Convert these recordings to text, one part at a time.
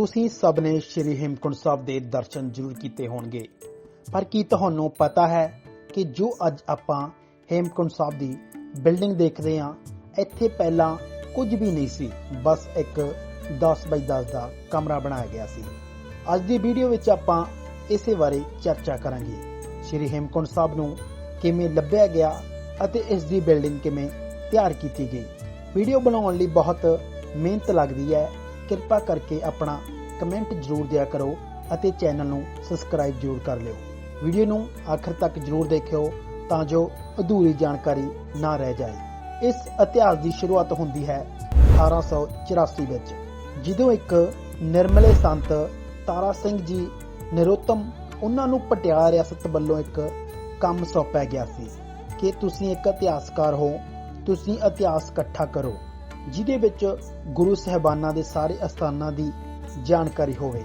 ਤੁਸੀਂ ਸਭ ਨੇ ਸ਼੍ਰੀ ਹੇਮਕੁੰਟ ਸਾਹਿਬ ਦੇ ਦਰਸ਼ਨ ਜ਼ਰੂਰ ਕੀਤੇ ਹੋਣਗੇ। ਪਰ ਕੀ ਤੁਹਾਨੂੰ ਪਤਾ ਹੈ ਕਿ ਜੋ ਅੱਜ ਆਪਾਂ ਹੇਮਕੁੰਟ ਸਾਹਿਬ ਦੀ ਬਿਲਡਿੰਗ ਦੇਖਦੇ ਹਾਂ, ਇੱਥੇ ਪਹਿਲਾਂ ਕੁਝ ਵੀ ਨਹੀਂ ਸੀ, ਬਸ ਇੱਕ 10 ਬਾਈ 10 ਦਾ ਕਮਰਾ ਬਣਾਇਆ ਗਿਆ ਸੀ। ਅੱਜ ਦੀ ਵੀਡੀਓ ਵਿੱਚ ਆਪਾਂ ਇਸੇ ਬਾਰੇ ਚਰਚਾ ਕਰਾਂਗੇ। ਸ਼੍ਰੀ ਹੇਮਕੁੰਟ ਸਾਹਿਬ ਨੂੰ ਕਿਵੇਂ ਲੱਭਿਆ ਗਿਆ ਅਤੇ ਇਸ ਦੀ ਬਿਲਡਿੰਗ ਕਿਵੇਂ ਤਿਆਰ ਕੀਤੀ ਗਈ। ਵੀਡੀਓ ਬਣਾਉਣ ਲਈ ਬਹੁਤ ਮਿਹਨਤ ਲੱਗਦੀ ਹੈ। ਕਿਰਪਾ ਕਰਕੇ ਆਪਣਾ ਕਮੈਂਟ ਜ਼ਰੂਰ ਦਿਆ ਕਰੋ ਅਤੇ ਚੈਨਲ ਨੂੰ ਸਬਸਕ੍ਰਾਈਬ ਜ਼ਰੂਰ ਕਰ ਲਿਓ। ਵੀਡੀਓ ਨੂੰ ਆਖਰ ਤੱਕ ਜ਼ਰੂਰ ਦੇਖਿਓ ਤਾਂ ਜੋ ਅਧੂਰੀ ਜਾਣਕਾਰੀ ਨਾ ਰਹਿ ਜਾਏ। ਇਸ ਇਤਿਹਾਸ ਦੀ ਸ਼ੁਰੂਆਤ ਹੁੰਦੀ ਹੈ 1884 ਵਿੱਚ, ਜਦੋਂ ਇੱਕ ਨਿਰਮਲੇ ਸੰਤ ਤਾਰਾ ਸਿੰਘ ਜੀ ਨਿਰੋਤਮ ਉਹਨਾਂ ਨੂੰ ਪਟਿਆਲਾ ਰਿਆਸਤ ਵੱਲੋਂ ਇੱਕ ਕੰਮ ਸੌਂਪਿਆ ਗਿਆ ਸੀ ਕਿ ਤੁਸੀਂ ਇੱਕ ਇਤਿਹਾਸਕਾਰ ਹੋ, ਤੁਸੀਂ ਇਤਿਹਾਸ ਇਕੱਠਾ ਕਰੋ। ਜਿਹਦੇ ਵਿੱਚ ਗੁਰੂ ਸਹਿਬਾਨਾਂ ਦੇ ਸਾਰੇ ਅਸਥਾਨਾਂ ਦੀ ਜਾਣਕਾਰੀ ਹੋਵੇ।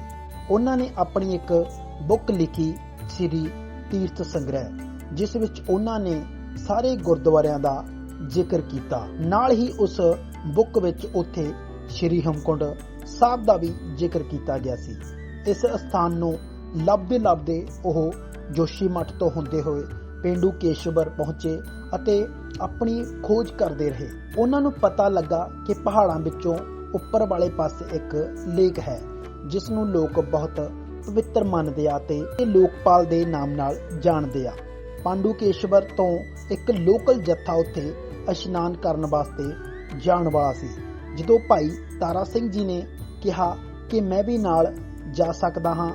ਉਹਨਾਂ ਨੇ ਆਪਣੀ ਇੱਕ ਬੁੱਕ ਲਿਖੀ ਸ੍ਰੀ ਤੀਰਥ ਸੰਗ੍ਰਹਿ, ਜਿਸ ਵਿੱਚ ਉਹਨਾਂ ਨੇ ਸਾਰੇ ਗੁਰਦੁਆਰਿਆਂ ਦਾ ਜ਼ਿਕਰ ਕੀਤਾ। ਨਾਲ ਹੀ ਉਸ ਬੁੱਕ ਵਿੱਚ ਉੱਥੇ ਸ੍ਰੀ ਹਮਕੁੰਡ ਸਾਹਿਬ ਦਾ ਵੀ ਜ਼ਿਕਰ ਕੀਤਾ ਗਿਆ ਸੀ। ਇਸ ਸਥਾਨ ਨੂੰ ਲੱਭਦੇ ਲੱਭਦੇ ਉਹ ਜੋਸ਼ੀ ਮੱਠ ਤੋਂ ਹੁੰਦੇ ਹੋਏ ਪਿੰਡੂ ਕੇਸ਼ਵਰ ਪਹੁੰਚੇ ਅਤੇ ਆਪਣੀ ਖੋਜ ਕਰਦੇ ਰਹੇ। ਉਹਨਾਂ ਨੂੰ ਪਤਾ ਲੱਗਾ ਕਿ ਪਹਾੜਾਂ ਵਿੱਚੋਂ ਉੱਪਰ ਵਾਲੇ ਪਾਸੇ ਇੱਕ ਲੇਕ ਹੈ, ਜਿਸ ਨੂੰ ਲੋਕ ਬਹੁਤ ਪਵਿੱਤਰ ਮੰਨਦੇ ਆ ਤੇ ਇਹ ਲੋਕਪਾਲ ਦੇ ਨਾਮ ਨਾਲ ਜਾਣਦੇ ਆ। ਪਾਂਡੂਕੇਸ਼ਵਰ ਤੋਂ ਇੱਕ ਲੋਕਲ ਜੱਥਾ ਉੱਥੇ ਇਸ਼ਨਾਨ ਕਰਨ ਵਾਸਤੇ ਜਾਣ ਵਾਲਾ ਸੀ, ਜਦੋਂ ਭਾਈ ਤਾਰਾ ਸਿੰਘ ਜੀ ਨੇ ਕਿਹਾ ਕਿ ਮੈਂ ਵੀ ਨਾਲ ਜਾ ਸਕਦਾ ਹਾਂ,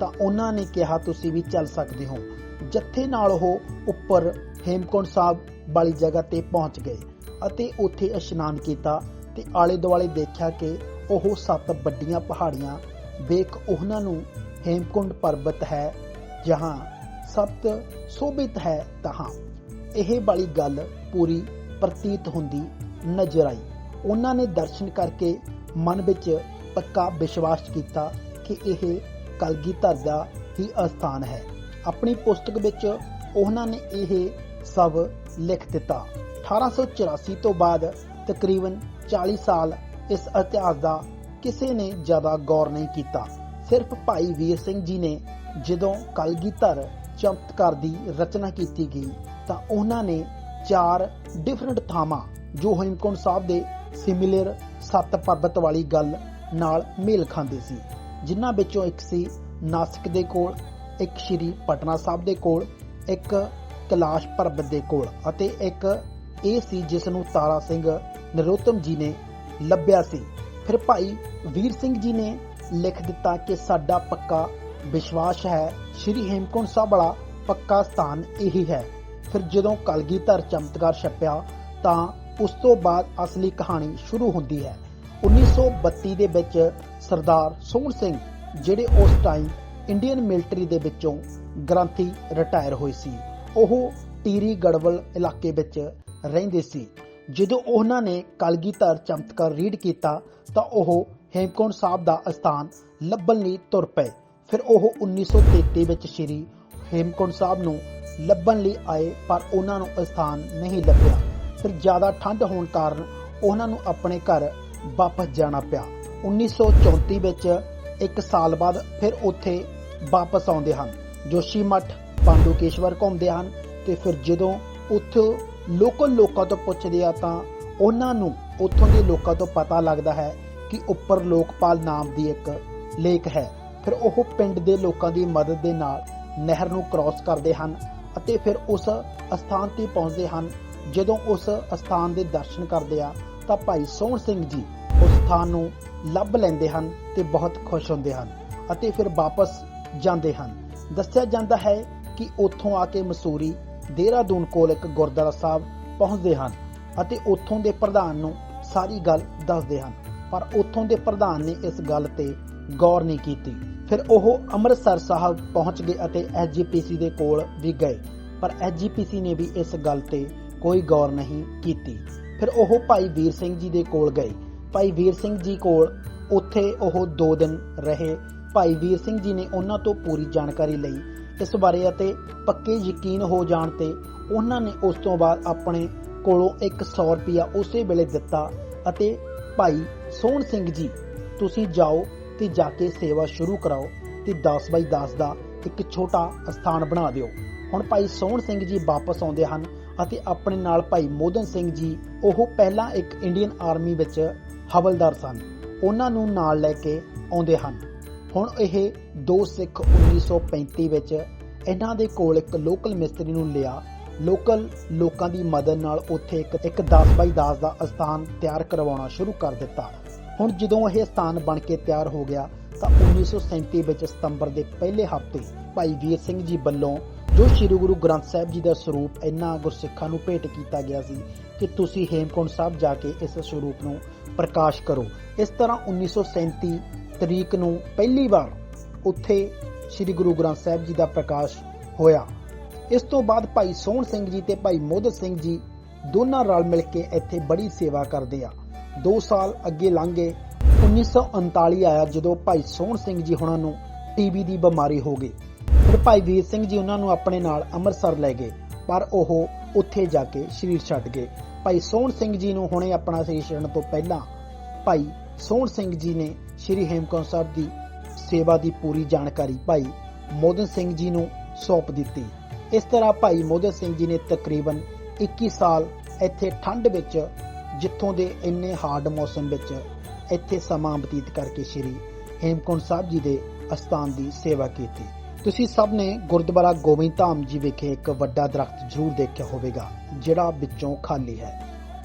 ਤਾਂ ਉਹਨਾਂ ਨੇ ਕਿਹਾ, ਤੁਸੀਂ ਵੀ ਚੱਲ ਸਕਦੇ ਹੋ। ਜੱਥੇ ਨਾਲ ਉਹ ਉੱਪਰ ਹੇਮਕੁੰਟ ਸਾਹਿਬ ਵਾਲੀ ਜਗ੍ਹਾ ਤੇ ਪਹੁੰਚ ਗਏ ਅਤੇ ਉੱਥੇ ਇਸ਼ਨਾਨ ਕੀਤਾ ਤੇ ਆਲੇ ਦੁਆਲੇ ਦੇਖਿਆ ਕਿ ਉਹ ਸੱਤ ਵੱਡੀਆਂ ਪਹਾੜੀਆਂ, ਵੇਖ ਉਹਨਾਂ ਨੂੰ ਹੇਮਕੁੰਡ ਪਰਬਤ ਹੈ, ਜਹਾਂ ਸਤ ਸੋਭਿਤ ਹੈ ਤਹਾਂ। ਇਹ ਵਾਲੀ ਗੱਲ ਪੂਰੀ ਪ੍ਰਤੀਤ ਹੁੰਦੀ ਨਜ਼ਰ ਆਈ। ਉਹਨਾਂ ਨੇ ਦਰਸ਼ਨ ਕਰਕੇ ਮਨ ਵਿੱਚ ਪੱਕਾ ਵਿਸ਼ਵਾਸ ਕੀਤਾ ਕਿ ਇਹ ਕਲਗੀਧਰ ਦਾ ਹੀ ਅਸਥਾਨ ਹੈ। ਆਪਣੀ ਪੁਸਤਕ ਵਿੱਚ ਉਹਨਾਂ ਨੇ ਇਹ ਸਭ ਲਿਖ ਦਿੱਤਾ। 1884 ਤੋਂ ਬਾਅਦ ਤਕਰੀਬਨ 40 ਸਾਲ ਇਸ ਇਤਿਹਾਸ ਦਾ ਕਿਸੇ ਨੇ ਜ਼ਿਆਦਾ ਗੌਰ ਨਹੀਂ ਕੀਤਾ। ਸਿਰਫ ਭਾਈ ਵੀਰ ਸਿੰਘ ਜੀ ਨੇ ਜਦੋਂ ਕਲਗੀਧਰ ਚਮਤਕਾਰ ਦੀ ਰਚਨਾ ਕੀਤੀ ਗਈ, ਤਾਂ ਉਹਨਾਂ ਨੇ ਚਾਰ ਡਿਫਰੈਂਟ ਥਾਵਾਂ, ਜੋ ਹੇਮਕੁੰਟ ਸਾਹਿਬ ਦੇ ਸਿਮਿਲਰ ਸੱਤ ਪਰਬਤ ਵਾਲੀ ਗੱਲ ਨਾਲ ਮੇਲ ਖਾਂਦੇ ਸੀ। ਜਿਨ੍ਹਾਂ ਵਿੱਚੋਂ ਇੱਕ ਸੀ ਨਾਸਿਕ ਦੇ ਕੋਲ, ਇੱਕ ਸ਼੍ਰੀ ਪਟਨਾ ਸਾਹਿਬ ਦੇ ਕੋਲ, ਇੱਕ ਕੈਲਾਸ਼ ਪਰਬਤ ਦੇ ਕੋਲ ਅਤੇ ਇੱਕ ਇਹ ਸੀ ਜਿਸ ਨੂੰ ਤਾਰਾ ਸਿੰਘ ਨਰੋਤਮ ਜੀ ਨੇ ਲੱਭਿਆ ਸੀ। ਫਿਰ ਭਾਈ ਵੀਰ ਸਿੰਘ ਜੀ ਨੇ ਲਿਖ ਦਿੱਤਾ ਕਿ ਸਾਡਾ ਪੱਕਾ ਵਿਸ਼ਵਾਸ ਹੈ, ਸ਼੍ਰੀ ਹੇਮਕੁੰਟ ਸਾਹਿਬ ਵਾਲਾ ਪੱਕਾ ਸਥਾਨ ਇਹੀ ਹੈ। ਫਿਰ ਜਦੋਂ ਕਲਗੀਧਰ ਚਮਤਕਾਰ ਛਪਿਆ ਤਾਂ ਉਸ ਤੋਂ ਬਾਅਦ ਅਸਲੀ ਕਹਾਣੀ ਸ਼ੁਰੂ ਹੁੰਦੀ ਹੈ। 1932 ਦੇ ਵਿੱਚ ਸਰਦਾਰ ਸੋਹਣ ਸਿੰਘ, ਜਿਹੜੇ ਉਸ ਟਾਈਮ ਇੰਡੀਅਨ ਮਿਲਟਰੀ ਦੇ ਵਿੱਚੋਂ ਗ੍ਰੰਥੀ ਰਿਟਾਇਰ ਹੋਏ ਸੀ। ਉਹ ਟੀਰੀ ਗੜਵਲ ਇਲਾਕੇ ਵਿੱਚ ਰਹਿੰਦੇ ਸੀ। ਜਦੋਂ ਉਹਨਾਂ ਨੇ ਕਲਗੀਧਰ ਚਮਤਕਾਰ ਰੀਡ ਕੀਤਾ, ਤਾਂ ਉਹ ਹੇਮਕੁੰਟ ਸਾਹਿਬ ਦਾ ਅਸਥਾਨ ਲੱਭਣ ਲਈ ਤੁਰ ਪਏ। ਫਿਰ ਉਹ 1933 ਵਿੱਚ ਸ਼੍ਰੀ ਹੇਮਕੁੰਟ ਸਾਹਿਬ ਨੂੰ ਲੱਭਣ ਲਈ ਆਏ, ਪਰ ਉਹਨਾਂ ਨੂੰ ਅਸਥਾਨ ਨਹੀਂ ਲੱਭਿਆ। ਫਿਰ ਜ਼ਿਆਦਾ ਠੰਡ ਹੋਣ ਕਾਰਨ ਉਹਨਾਂ ਨੂੰ ਆਪਣੇ ਘਰ ਵਾਪਸ ਜਾਣਾ ਪਿਆ। 1934 ਵਿੱਚ ਇੱਕ ਸਾਲ ਬਾਅਦ ਫਿਰ ਉੱਥੇ ਵਾਪਸ ਆਉਂਦੇ ਹਨ। ਜੋਸ਼ੀ ਮੱਠ ਪਾਂਡੂਕੇਸ਼ਵਰ ਘੁੰਮਦੇ ਹਨ ਤੇ ਫਿਰ ਜਦੋਂ ਉੱਥੋਂ ਲੋਕਲ ਲੋਕਾਂ ਤੋਂ ਪੁੱਛਦੇ ਆ ਤਾਂ ਉਹਨਾਂ ਨੂੰ ਉੱਥੋਂ ਦੇ ਲੋਕਾਂ ਤੋਂ ਪਤਾ ਲੱਗਦਾ ਹੈ ਕਿ ਉੱਪਰ ਲੋਕਪਾਲ ਨਾਮ ਦੀ ਇੱਕ ਲੇਕ ਹੈ। ਫਿਰ ਉਹ ਪਿੰਡ ਦੇ ਲੋਕਾਂ ਦੀ ਮਦਦ ਦੇ ਨਾਲ ਨਹਿਰ ਨੂੰ ਕ੍ਰਾਸ ਕਰਦੇ ਹਨ ਅਤੇ ਫਿਰ ਉਸ ਅਸਥਾਨ ਤੇ ਪਹੁੰਚਦੇ ਹਨ। ਜਦੋਂ ਉਸ ਅਸਥਾਨ ਦੇ ਦਰਸ਼ਨ ਕਰਦੇ ਆ ਤਾਂ ਭਾਈ ਸੋਹਣ ਸਿੰਘ ਜੀ ਉਸ ਸਥਾਨ ਨੂੰ ਲੱਭ ਲੈਂਦੇ ਹਨ ਤੇ ਬਹੁਤ ਖੁਸ਼ ਹੁੰਦੇ ਹਨ ਅਤੇ ਫਿਰ ਵਾਪਸ ਜਾਂਦੇ ਹਨ। ਦੱਸਿਆ ਜਾਂਦਾ ਹੈ ਕਿ ਉੱਥੋਂ ਆ ਕੇ ਮਸੂਰੀ ਦੇਹਰਾਦੂਨ ਕੋਲ ਇੱਕ ਗੁਰਦੁਆਰਾ ਸਾਹਿਬ ਪਹੁੰਚਦੇ ਹਨ ਅਤੇ ਉੱਥੋਂ ਦੇ ਪ੍ਰਧਾਨ ਨੂੰ ਸਾਰੀ ਗੱਲ ਦੱਸਦੇ ਹਨ। ਪਰ ਉੱਥੋਂ ਦੇ ਪ੍ਰਧਾਨ ਨੇ ਇਸ ਗੱਲ ਤੇ ਗੌਰ ਨਹੀਂ ਕੀਤੀ। ਫਿਰ ਉਹ ਅੰਮ੍ਰਿਤਸਰ ਸਾਹਿਬ ਪਹੁੰਚ ਗਏ ਅਤੇ ਐਸਜੀਪੀਸੀ ਦੇ ਕੋਲ ਵੀ ਗਏ। ਪਰ ਐਸਜੀਪੀਸੀ ਨੇ ਵੀ ਇਸ ਗੱਲ ਤੇ ਕੋਈ ਗੌਰ ਨਹੀਂ ਕੀਤੀ। ਫਿਰ ਉਹ ਭਾਈ ਵੀਰ ਸਿੰਘ ਜੀ ਦੇ ਕੋਲ ਗਏ। ਭਾਈ ਵੀਰ ਸਿੰਘ ਜੀ ਕੋਲ ਉੱਥੇ ਉਹ 2 ਦਿਨ ਰਹੇ। ਭਾਈ ਵੀਰ ਸਿੰਘ ਜੀ ਨੇ ਉਹਨਾਂ ਤੋਂ ਪੂਰੀ ਜਾਣਕਾਰੀ ਲਈ ਇਸ ਬਾਰੇ ਅਤੇ ਪੱਕੇ ਯਕੀਨ ਹੋ ਜਾਣ ਤੇ ਉਹਨਾਂ ਨੇ ਉਸ ਤੋਂ ਬਾਅਦ ਆਪਣੇ ਕੋਲੋਂ 100 ਰੁਪਿਆ ਉਸੇ ਵੇਲੇ ਦਿੱਤਾ ਅਤੇ ਭਾਈ ਸੋਹਣ ਸਿੰਘ ਜੀ, ਤੁਸੀਂ ਜਾਓ ਤੇ ਜਾ ਕੇ ਸੇਵਾ ਸ਼ੁਰੂ ਕਰਾਓ ਤੇ 10 ਬਾਈ 10 ਦਾ ਇੱਕ ਛੋਟਾ ਸਥਾਨ ਬਣਾ ਦਿਓ। ਹੁਣ ਭਾਈ ਸੋਹਣ ਸਿੰਘ ਜੀ ਵਾਪਸ ਆਉਂਦੇ ਹਨ ਅਤੇ ਆਪਣੇ ਨਾਲ ਭਾਈ ਮੋਦਨ ਸਿੰਘ ਜੀ, ਉਹ ਪਹਿਲਾਂ ਇੱਕ ਇੰਡੀਅਨ ਆਰਮੀ ਵਿੱਚ ਹਵਲਦਾਰ ਸਨ। ਉਹਨਾਂ ਨੂੰ ਨਾਲ ਲੈ ਕੇ ਆਉਂਦੇ ਹਨ। ਹੁਣ ਇਹ ਦੋ ਸਿੱਖ 1935 ਵਿੱਚ ਇਹਨਾਂ ਦੇ ਕੋਲ ਇੱਕ ਲੋਕਲ ਮਿਸਤਰੀ ਨੂੰ ਲਿਆ। ਲੋਕਲ ਲੋਕਾਂ ਦੀ ਮਦਦ ਨਾਲ ਉੱਥੇ ਇੱਕ ਇੱਕ 10 ਬਾਈ 10 ਦਾ ਅਸਥਾਨ ਤਿਆਰ ਕਰਵਾਉਣਾ ਸ਼ੁਰੂ ਕਰ ਦਿੱਤਾ। ਹੁਣ ਜਦੋਂ ਇਹ ਸਥਾਨ ਬਣ ਕੇ ਤਿਆਰ ਹੋ ਗਿਆ, ਤਾਂ 1937 ਵਿੱਚ ਸਤੰਬਰ ਦੇ ਪਹਿਲੇ ਹਫ਼ਤੇ ਭਾਈ ਵੀਰ ਸਿੰਘ ਜੀ ਵੱਲੋਂ ਜੋ ਸ੍ਰੀ ਗੁਰੂ ਗ੍ਰੰਥ ਸਾਹਿਬ ਜੀ ਦਾ ਸਰੂਪ ਇਹਨਾਂ ਗੁਰਸਿੱਖਾਂ ਨੂੰ ਭੇਟ ਕੀਤਾ ਗਿਆ ਸੀ ਕਿ ਤੁਸੀਂ ਹੇਮਕੁੰਟ ਸਾਹਿਬ ਜਾ ਕੇ ਇਸ ਸਰੂਪ ਨੂੰ ਪ੍ਰਕਾਸ਼ ਕਰੋ। ਇਸ ਤਰ੍ਹਾਂ 1937 ਤਰੀਕ ਨੂੰ ਪਹਿਲੀ ਵਾਰ ਉੱਥੇ ਸ੍ਰੀ ਗੁਰੂ ਗ੍ਰੰਥ ਸਾਹਿਬ ਜੀ ਦਾ ਪ੍ਰਕਾਸ਼ ਹੋਇਆ। ਇਸ ਤੋਂ ਬਾਅਦ ਭਾਈ ਸੋਹਣ ਸਿੰਘ ਜੀ ਤੇ ਭਾਈ ਮੋਦਤ ਸਿੰਘ ਜੀ ਦੋਨਾਂ ਰਲ ਮਿਲ ਕੇ ਇੱਥੇ ਬੜੀ ਸੇਵਾ ਕਰਦੇ ਆ। 2 ਸਾਲ ਅੱਗੇ ਲੰਘ ਗਏ 1939 ਆਇਆ ਜਦੋਂ ਭਾਈ ਸੋਹਣ ਸਿੰਘ ਜੀ ਹੁਣਾਂ ਨੂੰ ਟੀਬੀ ਦੀ ਬਿਮਾਰੀ ਹੋ ਗਈ। ਫਿਰ ਭਾਈ ਵੀਰ ਸਿੰਘ ਜੀ ਉਹਨਾਂ ਨੂੰ ਆਪਣੇ ਨਾਲ ਅੰਮ੍ਰਿਤਸਰ ਲੈ ਗਏ, ਪਰ ਉਹ ਉੱਥੇ ਜਾ ਕੇ ਸਰੀਰ ਛੱਡ ਗਏ। ਭਾਈ ਸੋਹਣ ਸਿੰਘ ਜੀ ਨੂੰ ਹੁਣੇ ਆਪਣਾ ਸਰੀਰ ਛੱਡਣ ਤੋਂ ਪਹਿਲਾਂ ਭਾਈ ਸੋਹਣ ਸਿੰਘ ਜੀ ਨੇ ਸ੍ਰੀ ਹੇਮਕੁੰਟ ਸਾਹਿਬ ਦੀ ਸੇਵਾ ਦੀ ਪੂਰੀ ਜਾਣਕਾਰੀ ਭਾਈ ਮੋਦਨ ਸਿੰਘ ਜੀ ਨੂੰ ਸੌਂਪ ਦਿੱਤੀ। ਇਸ ਤਰ੍ਹਾਂ ਭਾਈ ਮੋਦਨ ਸਿੰਘ ਜੀ ਨੇ ਤਕਰੀਬਨ 21 ਸਾਲ ਇੱਥੇ ਠੰਡ ਵਿੱਚ, ਜਿੱਥੋਂ ਦੇ ਇੰਨੇ ਹਾਰਡ ਮੌਸਮ ਵਿੱਚ ਇੱਥੇ ਸਮਾਂ ਬਤੀਤ ਕਰਕੇ ਸ੍ਰੀ ਹੇਮਕੁੰਟ ਸਾਹਿਬ ਜੀ ਦੇ ਅਸਥਾਨ ਦੀ ਸੇਵਾ ਕੀਤੀ। ਤੁਸੀਂ ਸਭ ਨੇ ਗੁਰਦੁਆਰਾ ਗੋਬਿੰਦ ਧਾਮ ਜੀ ਵਿਖੇ ਇੱਕ ਵੱਡਾ ਦਰਖਤ ਜ਼ਰੂਰ ਦੇਖਿਆ ਹੋਵੇਗਾ, ਜਿਹੜਾ ਵਿੱਚੋਂ ਖਾਲੀ ਹੈ।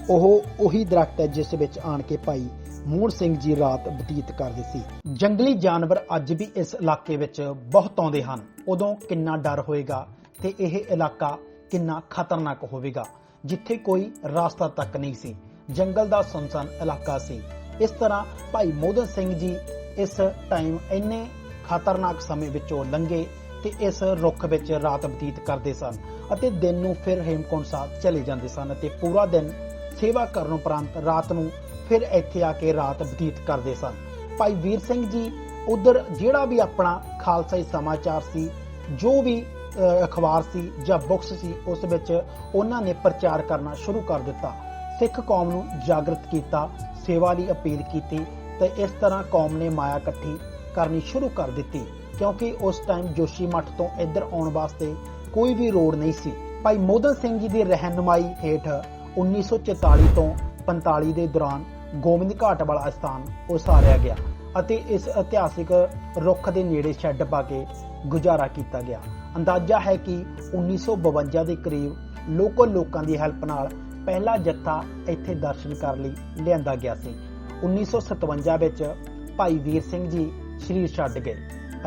ਉਹ ਉਹੀ ਦਰਖਤ ਹੈ ਜਿਸ ਵਿੱਚ ਆਣ ਕੇ ਭਾਈ ਮੂੜ ਸਿੰਘ ਜੀ ਰਾਤ ਬਤੀਤ ਕਰਦੇ ਸੀ। ਜੰਗਲੀ ਜਾਨਵਰ ਅੱਜ ਵੀ ਇਸ ਇਲਾਕੇ ਵਿੱਚ ਬਹੁਤ ਆਉਂਦੇ ਹਨ। ਉਦੋਂ ਕਿੰਨਾ ਡਰ ਹੋਏਗਾ ਤੇ ਇਹ ਇਲਾਕਾ ਕਿੰਨਾ ਖਤਰਨਾਕ ਹੋਵੇਗਾ, ਜਿੱਥੇ ਕੋਈ ਰਾਸਤਾ ਤੱਕ ਨਹੀਂ ਸੀ। ਜੰਗਲ ਦਾ ਸੁਨਸਾਨ ਇਲਾਕਾ ਸੀ। ਇਸ ਤਰ੍ਹਾਂ ਭਾਈ ਮੋਹਨ ਸਿੰਘ ਜੀ ਇਸ ਟਾਈਮ ਇੰਨੇ ਖਤਰਨਾਕ ਸਮੇਂ ਵਿੱਚੋਂ ਲੰਘੇ ਤੇ ਇਸ ਰੁੱਖ ਵਿੱਚ ਰਾਤ ਬਤੀਤ ਕਰਦੇ ਸਨ ਅਤੇ ਦਿਨ ਨੂੰ ਫਿਰ ਹੇਮਕੁੰਟ ਸਾਹਿਬ ਚਲੇ ਜਾਂਦੇ ਸਨ ਅਤੇ ਪੂਰਾ ਦਿਨ ਸੇਵਾ ਕਰਨ ਉਪਰੰਤ ਰਾਤ ਨੂੰ ਫਿਰ ਇੱਥੇ ਆ ਕੇ ਰਾਤ ਬਤੀਤ ਕਰਦੇ ਸਨ। ਭਾਈ ਵੀਰ ਸਿੰਘ ਜੀ, ਉਧਰ ਜਿਹੜਾ ਵੀ ਆਪਣਾ ਖਾਲਸਾਈ ਸਮਾਚਾਰ ਸੀ, ਜੋ ਵੀ ਅਖਬਾਰ ਸੀ ਜਾਂ ਬੁੱਕਸ ਸੀ, ਉਸ ਵਿੱਚ ਉਹਨਾਂ ਨੇ ਪ੍ਰਚਾਰ ਕਰਨਾ ਸ਼ੁਰੂ ਕਰ ਦਿੱਤਾ। ਸਿੱਖ ਕੌਮ ਨੂੰ ਜਾਗਰਤ ਕੀਤਾ, ਸੇਵਾ ਲਈ ਅਪੀਲ ਕੀਤੀ ਤੇ ਇਸ ਤਰ੍ਹਾਂ ਕੌਮ ਨੇ ਮਾਇਆ ਇਕੱਠੀ ਕਰਨੀ ਸ਼ੁਰੂ ਕਰ ਦਿੱਤੀ। ਕਿਉਂਕਿ ਉਸ ਟਾਈਮ ਜੋਸ਼ੀ ਮੱਠ ਤੋਂ ਇੱਧਰ ਆਉਣ ਵਾਸਤੇ ਕੋਈ ਵੀ ਰੋਡ ਨਹੀਂ ਸੀ। ਭਾਈ ਮੋਦਨ ਸਿੰਘ ਜੀ ਦੀ ਰਹਿਨਮਾਈ ਹੇਠ 1944 ਤੋਂ 45 ਦੇ ਦੌਰਾਨ ਗੋਬਿੰਦ ਘਾਟ ਵਾਲਾ ਸਥਾਨ ਉਸਾਰਿਆ ਗਿਆ ਅਤੇ ਇਸ ਇਤਿਹਾਸਿਕ ਰੁੱਖ ਦੇ ਨੇੜੇ ਸ਼ੈੱਡ ਪਾ ਕੇ ਗੁਜ਼ਾਰਾ ਕੀਤਾ ਗਿਆ। ਅੰਦਾਜ਼ਾ ਹੈ ਕਿ 1952 ਦੇ ਕਰੀਬ ਲੋਕਲ ਲੋਕਾਂ ਦੀ ਹੈਲਪ ਨਾਲ ਪਹਿਲਾ ਜੱਥਾ ਇੱਥੇ ਦਰਸ਼ਨ ਕਰਨ ਲਈ ਲਿਆਂਦਾ ਗਿਆ ਸੀ। 1957 ਵਿੱਚ ਭਾਈ ਵੀਰ ਸਿੰਘ ਜੀ ਸ਼ਰੀਰ ਛੱਡ ਗਏ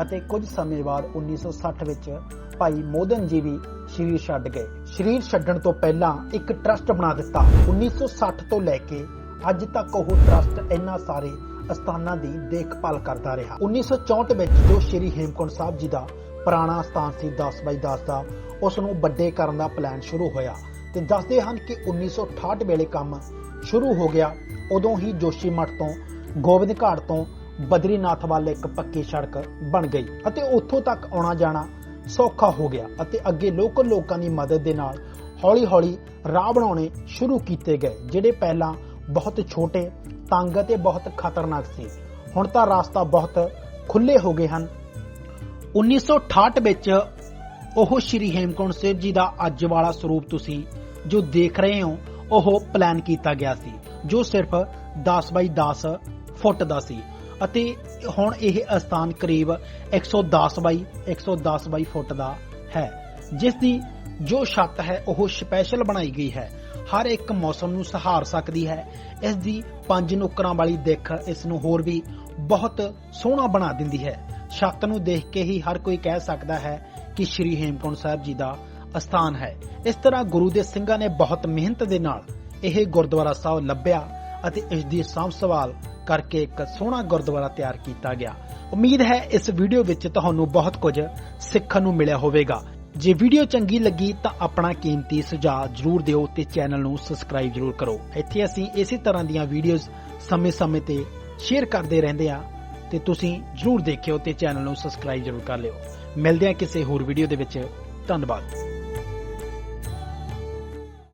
ਅਤੇ ਕੁਝ ਸਮੇਂ ਬਾਅਦ 1960 ਵਿੱਚ ਭਾਈ ਮੋਦਨ ਜੀ ਵੀ ਸ਼ਰੀਰ ਛੱਡ ਗਏ। ਸ਼ਰੀਰ ਛੱਡਣ ਤੋਂ ਪਹਿਲਾਂ ਇੱਕ ਟਰਸਟ ਬਣਾ ਦਿੱਤਾ। 1960 ਤੋਂ ਲੈ ਕੇ ਅੱਜ ਤੱਕ ਉਹ ਟਰਸਟ ਇਹਨਾਂ ਸਾਰੇ ਅਸਥਾਨਾਂ ਦੀ ਦੇਖਭਾਲ ਕਰਦਾ ਰਿਹਾ। 1964 ਵਿੱਚ ਜੋ ਸ਼੍ਰੀ ਹੇਮਕੁੰਟ ਸਾਹਿਬ ਜੀ ਦਾ ਪੁਰਾਣਾ ਸਥਾਨ ਸੀ 10 ਬਾਈ 10 ਦਾ ਉਸ ਨੂੰ ਵੱਡੇ ਕਰਨ ਦਾ ਪਲਾਨ ਸ਼ੁਰੂ ਹੋਇਆ ਤੇ ਦੱਸਦੇ ਹਨ ਕਿ 1968 ਵੇਲੇ ਕੰਮ ਸ਼ੁਰੂ ਹੋ ਗਿਆ। ਉਦੋਂ ਹੀ ਜੋਸ਼ੀ ਮੱਠ ਤੋਂ ਗੋਬਿੰਦ ਘਾਟ ਤੋਂ ਬਦਰੀਨਾਥ ਵੱਲ ਇੱਕ ਪੱਕੀ ਸੜਕ ਬਣ ਗਈ ਅਤੇ ਉੱਥੋਂ ਤੱਕ ਆਉਣਾ ਜਾਣਾ ਸੌਖਾ ਹੋ ਗਿਆ ਅਤੇ ਅੱਗੇ ਲੋਕਲ ਲੋਕਾਂ ਦੀ ਮਦਦ ਦੇ ਨਾਲ ਹੌਲੀ-ਹੌਲੀ ਰਾਹ ਬਣਾਉਣੇ ਸ਼ੁਰੂ ਕੀਤੇ ਗਏ, ਜਿਹੜੇ ਪਹਿਲਾਂ ਬਹੁਤ ਛੋਟੇ, ਤੰਗ ਅਤੇ ਬਹੁਤ ਖਤਰਨਾਕ ਸੀ। ਹੁਣ ਤਾਂ ਰਾਸਤਾ ਬਹੁਤ ਖੁੱਲੇ ਹੋ ਗਏ ਹਨ। 1968 ਵਿੱਚ ਉਹ ਸ਼੍ਰੀ ਹੇਮਕੁੰਟ ਸਾਹਿਬ ਜੀ ਦਾ ਅੱਜ ਵਾਲਾ ਸਰੂਪ ਤੁਸੀਂ ਜੋ ਦੇਖ ਰਹੇ ਹੋ, ਉਹ ਪਲਾਨ ਕੀਤਾ ਗਿਆ ਸੀ, ਜੋ ਸਿਰਫ 10 ਬਾਈ 10 ਫੁੱਟ ਦਾ ਸੀ ਅਤੇ ਹੁਣ ਇਹ ਅਸਥਾਨ ਕਰੀਬ 110 ਬਾਈ 110 ਬਾਈ ਫੁੱਟ ਦਾ ਹੈ। ਜਿਸ ਦੀ ਜੋ ਛੱਤ ਹੈ, ਉਹ ਸਪੈਸ਼ਲ ਬਣਾਈ ਗਈ ਹੈ। ਹਰ ਇੱਕ ਮੌਸਮ ਨੂੰ ਸਹਾਰ ਸਕਦੀ ਹੈ। ਇਸ ਦੀ ਪੰਜ ਨੁੱਕਰਾਂ ਵਾਲੀ ਦਿੱਖ ਇਸ ਨੂੰ ਹੋਰ ਵੀ ਬਹੁਤ ਸੋਹਣਾ ਬਣਾ ਦਿੰਦੀ ਹੈ। ਛੱਤ ਨੂੰ ਦੇਖ ਕੇ ਹੀ ਹਰ ਕੋਈ ਕਹਿ ਸਕਦਾ ਹੈ ਕਿ ਸ਼੍ਰੀ ਹੇਮਕੁੰਟ ਸਾਹਿਬ ਜੀ ਦਾ ਅਸਥਾਨ ਹੈ। ਇਸ ਤਰ੍ਹਾਂ ਗੁਰੂ ਦੇ ਸਿੰਘਾਂ ਨੇ ਬਹੁਤ ਮਿਹਨਤ ਦੇ ਨਾਲ ਇਹ ਗੁਰਦੁਆਰਾ ਸਾਹਿਬ ਲੱਭਿਆ ਅਤੇ ਇਸ ਦੀ ਸਾਂਭ ਸੰਭਾਲ ਕਰਕੇ ਇੱਕ ਸੋਹਣਾ ਗੁਰਦੁਆਰਾ ਤਿਆਰ ਕੀਤਾ ਗਿਆ। ਉਮੀਦ ਹੈ ਇਸ ਵੀਡੀਓ ਵਿੱਚ ਤੁਹਾਨੂੰ ਬਹੁਤ ਕੁਝ ਸਿੱਖਣ ਨੂੰ ਮਿਲਿਆ ਹੋਵੇਗਾ। ਜੇ ਵੀਡੀਓ ਚੰਗੀ ਲੱਗੀ ਤਾਂ ਆਪਣਾ ਕੀਮਤੀ ਸੁਝਾਅ ਜਰੂਰ ਦਿਓ ਤੇ ਚੈਨਲ ਨੂੰ ਸਬਸਕ੍ਰਾਈਬ ਜਰੂਰ ਕਰੋ। ਇੱਥੇ ਅਸੀਂ ਇਸੇ ਤਰ੍ਹਾਂ ਦੀਆਂ ਵੀਡੀਓਜ਼ ਸਮੇਂ-ਸਮੇਂ ਤੇ ਸ਼ੇਅਰ ਕਰਦੇ ਰਹਿੰਦੇ ਹਾਂ ਤੇ ਤੁਸੀਂ ਜਰੂਰ ਦੇਖਿਓ ਤੇ ਚੈਨਲ ਨੂੰ ਸਬਸਕ੍ਰਾਈਬ ਜਰੂਰ ਕਰ ਲਿਓ। ਮਿਲਦੇ ਹਾਂ ਕਿਸੇ ਹੋਰ ਵੀਡੀਓ ਦੇ ਵਿੱਚ। ਧੰਨਵਾਦ।